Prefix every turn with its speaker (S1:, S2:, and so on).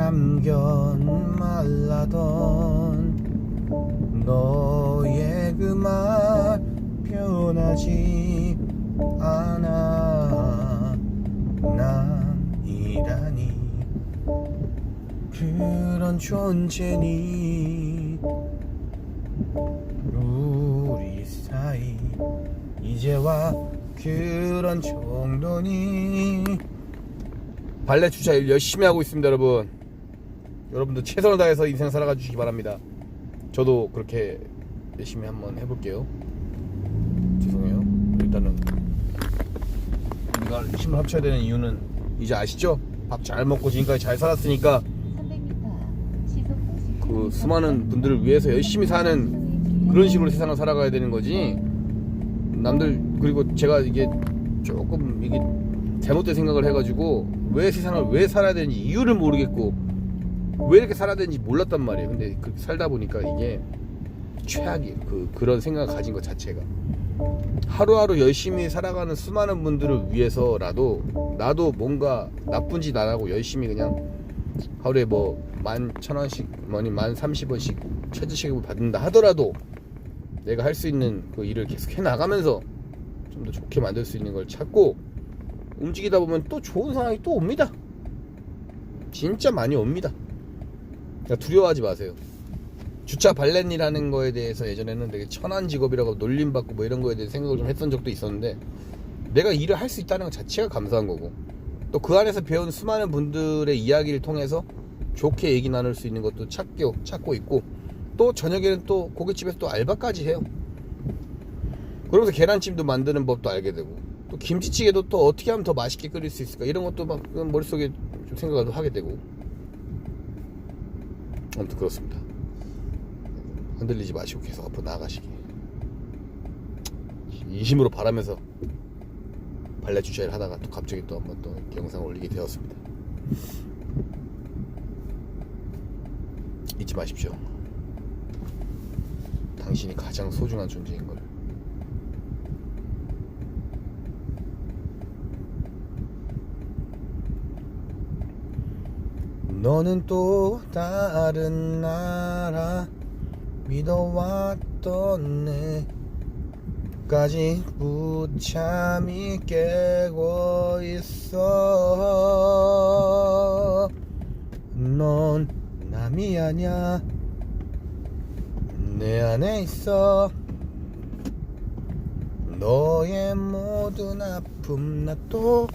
S1: 참견 말라던 너의 그 말 변하지 않아. 난이라니 그런 존재니. 우리 사이 이제와 그런 정도니. 발레 주차 일 열심히 하고 있습니다 여러분 여러분도 최선을 다해서 인생 살아가 주시기 바랍니다. 저도 그렇게 열심히 한번 해볼게요. 죄송해요. 일단은 우리가 힘을 합쳐야 되는 이유는 이제 아시죠? 밥 잘 먹고 지금까지 잘 살았으니까
S2: 300m 시속
S1: 50그 수많은 분들을 위해서 열심히 사는 그런 식으로 세상을 살아가야 되는 거지. 남들 그리고 제가 이게 조금 이게 잘못된 생각을 해가지고 왜 세상을 왜 살아야 되는지 이유를 모르겠고 왜 이렇게 살아야 되는지 몰랐단 말이에요 근데 그렇게 살다 보니까 이게 최악이에요 그 그런 생각을 가진 것 자체가 하루하루 열심히 살아가는 수많은 분들을 위해서라도 나도 뭔가 나쁜 짓 안 하고 열심히 그냥 하루에 뭐 만 천 원씩 뭐니 만 삼십 원씩 최저시급을 받는다 하더라도 내가 할 수 있는 그 일을 계속 해 나가면서 좀 더 좋게 만들 수 있는 걸 찾고 움직이다 보면 또 좋은 상황이 또 옵니다. 진짜 많이 옵니다. 그러니까 두려워하지 마세요. 주차 발렛이라는 거에 대해서 예전에는 되게 천한 직업이라고 놀림받고 뭐 이런 거에 대해 생각을 좀 했던 적도 있었는데 내가 일을 할 수 있다는 것 자체가 감사한 거고 또 그 안에서 배운 수많은 분들의 이야기를 통해서 좋게 얘기 나눌 수 있는 것도 찾고 찾고 있고 또 저녁에는 또 고깃집에서 또 알바까지 해요. 그러면서 계란찜도 만드는 법도 알게 되고 또 김치찌개도 또 어떻게 하면 더 맛있게 끓일 수 있을까 이런 것도 막 머릿속에 좀 생각을 하게 되고 아무튼 그렇습니다. 흔들리지 마시고 계속 앞으로 나아가시기 이심으로 바라면서 발레 주차를 하다가 또 갑자기 또 한번 또 영상을 올리게 되었습니다. 잊지 마십시오. 당신이 가장 소중한 존재인 걸. 너는 또 다른 나라 믿어왔던 내까지 무참히 깨고 있어. 넌 남이 아냐 내 안에 있어. 너의 모든 아픔 나또